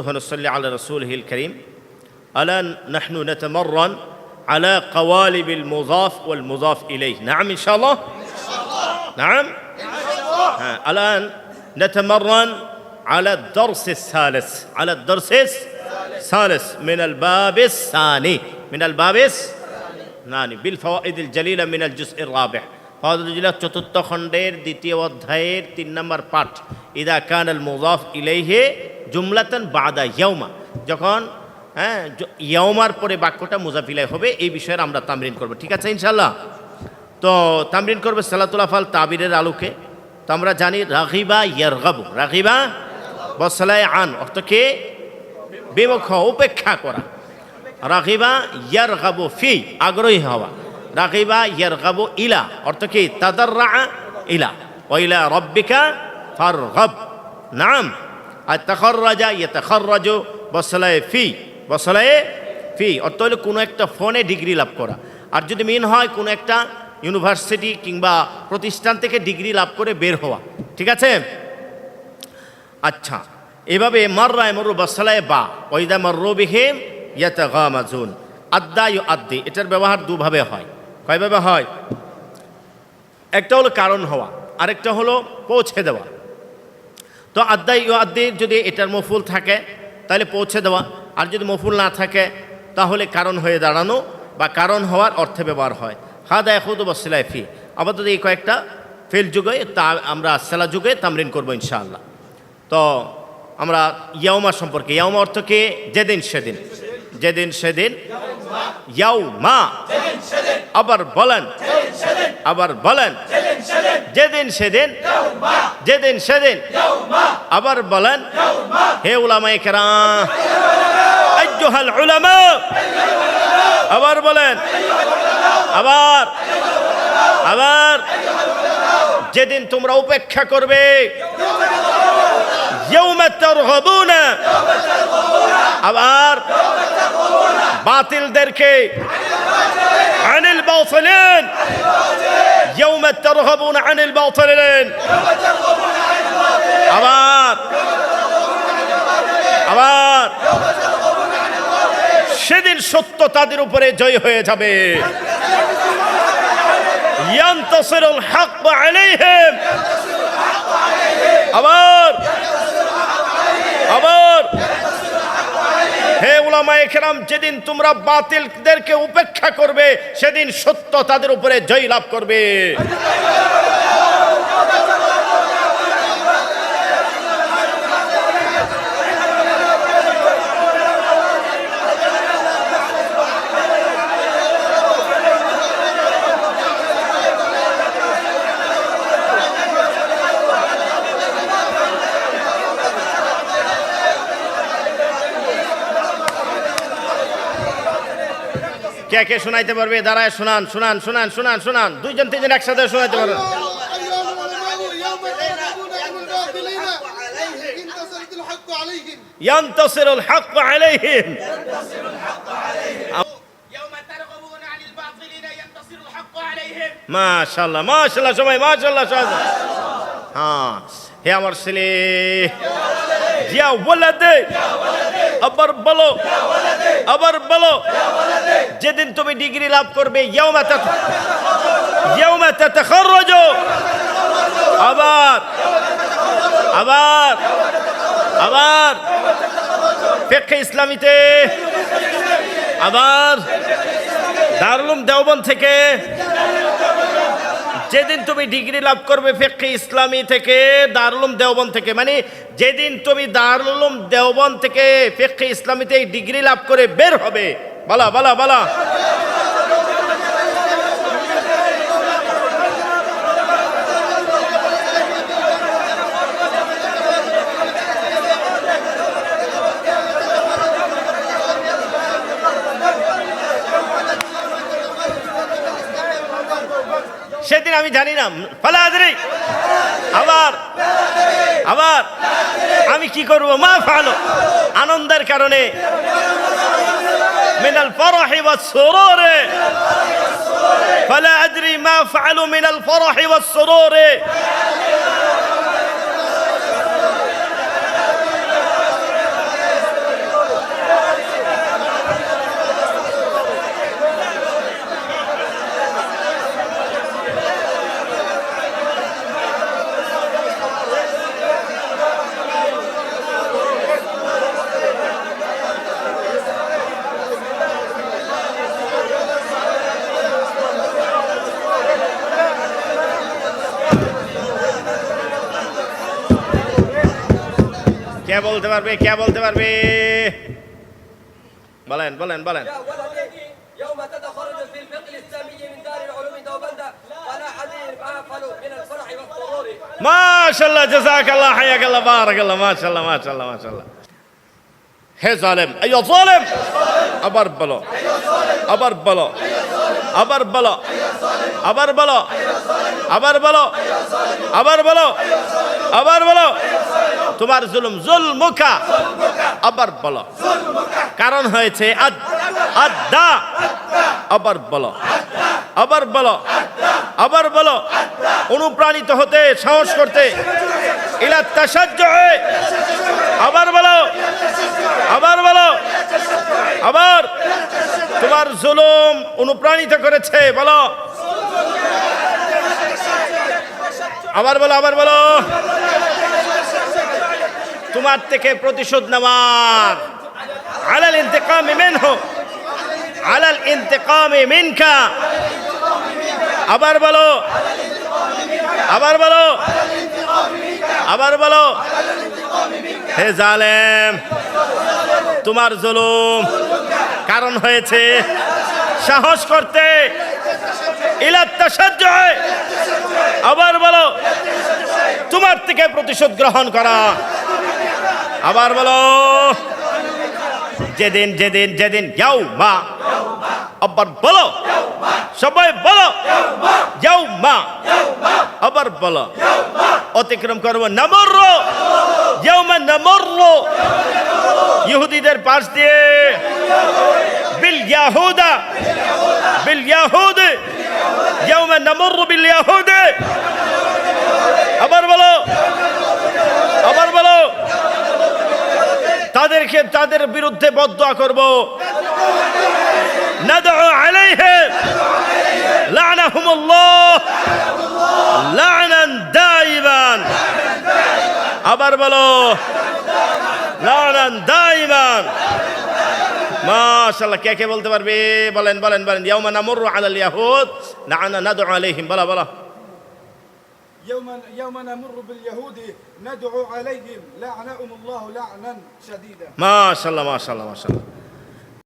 ونصلي على رسوله الكريم. ألا نحن نتمرن على قوالب المضاف والمضاف إليه. نعم إن شاء الله؟ نعم؟ الآن نتمرن على الدرس الثالث. على الدرس الثالث من الباب الثاني. من الباب الثاني. بالفوائد الجليلة من الجزء الرابع. হজরজুল্লাহ চতুর্থ খণ্ডের দ্বিতীয় অধ্যায়ের তিন নম্বর পাঠ, ইদা কান আল মুজাফ ইলাইহে জুমলাতান বাদা ইয়াউমা যখন হ্যাঁ ইয়াউমার পরে বাক্যটা মুজাফিলাই হবে, এই বিষয়ে আমরা তামরিন করব। ঠিক আছে ইনশাল্লাহ তো তামরিন করবে সালাতুল্লাহ ফাল তাবিরের আলোকে। তো আমরা জানি রাগিবা ইয়ারগাবু। রাগিবা বসলায় আন, অর্থ কে? বিমুখ উপেক্ষা করা। রাগিবা ইয়ারগাবু ফি, আগ্রহী হওয়া। রাগিবা ইয়ারগাবু ইলা। অর্থ কি? তাদাররা ইলা। ওইলা রব্বিকা ফারগাব। নাম। আর তাখররাজা ইয়াতাখররাজু বসলায় ফি। বসলায় ফি। অর্থ হলো কোনো একটা ফোনে ডিগ্রি লাভ করা। আর যদি মিন হয়, কোনো একটা ইউনিভার্সিটি কিংবা প্রতিষ্ঠান থেকে ডিগ্রি লাভ করে বের হওয়া। ঠিক আছে? আচ্ছা। এভাবে মাররায় মরু বসালায় বা। ওইদা মর্রো বিহেম ইয়াতা গামাজুন আদ্দা ইউ আদ্দি। এটার ব্যবহার দুভাবে হয়। কয়ভাবে হয়? একটা হলো কারণ হওয়া, আরেকটা হলো পৌঁছে দেওয়া। তো আদ্দা ইউ আদ্দি যদি এটার মফুল থাকে, তাহলে পৌঁছে দেওয়া। আর যদি মফুল না থাকে, তাহলে কারণ হয়ে দাঁড়ানো বা কারণ হওয়ার অর্থে ব্যবহার হয়। হাদা এহুদ বসিলাই ফি। আপাতত এই কয়েকটা ফেল যুগে, তা আমরা সেলা যুগে তামরিন করব ইনশাআল্লাহ। তো আমরা ইয়াউমা সম্পর্কে, ইয়াউমা অর্থ কি? যেদিন সেদিন। যেদিন সেদিন মা আবার বলেন আবার বলেন, যেদিন সেদিন যেদিন সেদিন, আবার বলেন, হে উলামাই কেরা উলামা। আবার বলেন, আবার আবার, যেদিন তোমরা উপেক্ষা করবে আবার বাতিলদেরকে عن الباطلين يوم ترغبون عن الباطلين আবার আবার সেদিন সত্য তাদের উপরে জয় হয়ে যাবে ينتصر الحق عليهم আবার আবার হে উলামায়ে কেরাম, যেদিন তোমরা বাতিলদেরকে উপেক্ষা করবে, সেদিন সত্য তাদের উপরে জয় লাভ করবে। কে কে শোনাইতে পারবে দাঁড়ায় শোনান শোনান শোনান শোনান শোনান দুইজন তিনজন একসাথে শোনাইতে পারবে ينتصر الحق عليهم ينتصر الحق عليهم يوم ترغبون عن الباطلين ينتصر الحق عليهم মাশাল্লাহ মাশাল্লাহ সবাই মাশাল্লাহ সবাই হ্যাঁ হে আমার ছেলে জিয়া ওয়ালাদে আবার বলো আবার বলো যেদিন তুমি ডিগ্রি লাভ করবে আবার আবার আবার পেক্ষে ইসলামীতে। আবার দারুলুম দেওবন থেকে যেদিন তুমি ডিগ্রি লাভ করবে ফেকে ইসলামী থেকে দারুলুম দেওবন থেকে মানে যেদিন তুমি দারুলুম দেওবন থেকে ফেকে ইসলামীতে ডিগ্রি লাভ করে বের হবে, বলা বলা বলা। সেদিন আমি জানি না ফালাহাদি আবার আবার আমি কি করব? মা ফালো। আনন্দের কারণে মিনাল ফরহি ওয়া সুরুরে। ফালা আদরি মা ফালু মিনাল ফরহি ওয়া সুরুরে। বলতে পারবে? কে বলতে পারবে? বলেন বলেন বলেন। মাশাল্লাহ জাযাকাল্লাহ হায়াকাল্লাহ বারাকাল্লাহ মাশাল্লাহ মাশাল্লাহ মাশাল্লাহ হে জালেম আইয়ো জালেম। আবার বলো। আবার বলো। আবার বলো। আবার বলো। আবার বলো। আবার বলো। আবার বলো। তোমার জুলুম জুলমুখা। আবার বলো। কারণ হয়েছে আদ আদা। আবার বলো। আবার বলো। আবার বলো। অনুপ্রাণিত হতে সাহস করতে। ইলা তাসাজ্জ আবার বলো। আবার বলো। আবার। তোমার জুলুম অনুপ্রাণিত করেছে। বলো। আবার বলো আবার বলো। তোমার থেকে প্রতিশোধ নেওয়ার। আলাল ইন্তেকাম হোক আলাল ইন্তেকাম মিনকা। আবার বলো। আবার বলো। আবার বলো। হে জালেম, তোমার জুলুম কারণ হয়েছে সাহস করতে। আবার বলো। তোমার থেকে প্রতিশোধ গ্রহণ করা। আবার বলো। যেদিন যেদিন যেদিন যাও মা আবার বলো। সবাই বলো। যাও মা আবার বলো। অতিক্রম করব নামর। যাও মা নামর। ইহুদিদের পাশ দিয়ে। বিল ইয়াহুদা। বিল ইয়াহুদ। যাও মা নামর বিল ইয়াহুদে। আবার বলো। আবার বলো। তাদেরকে তাদের বিরুদ্ধে বদয়া করব ندعو عليهم لعنهم الله لعنا دائما আবার বলো لعنا دائما মাশাআল্লাহ কে কে বলতে পারবে বলেন বলেন বলেন ইয়াউমা নামুরু আলাল ইয়াহুদ লা'না নাদউ আলাইহিম বলা বলা يوما يوما نمر باليهود ندعو عليهم. لعنهم الله لعنا شديدا. ما شاء الله ما شاء الله ما شاء الله.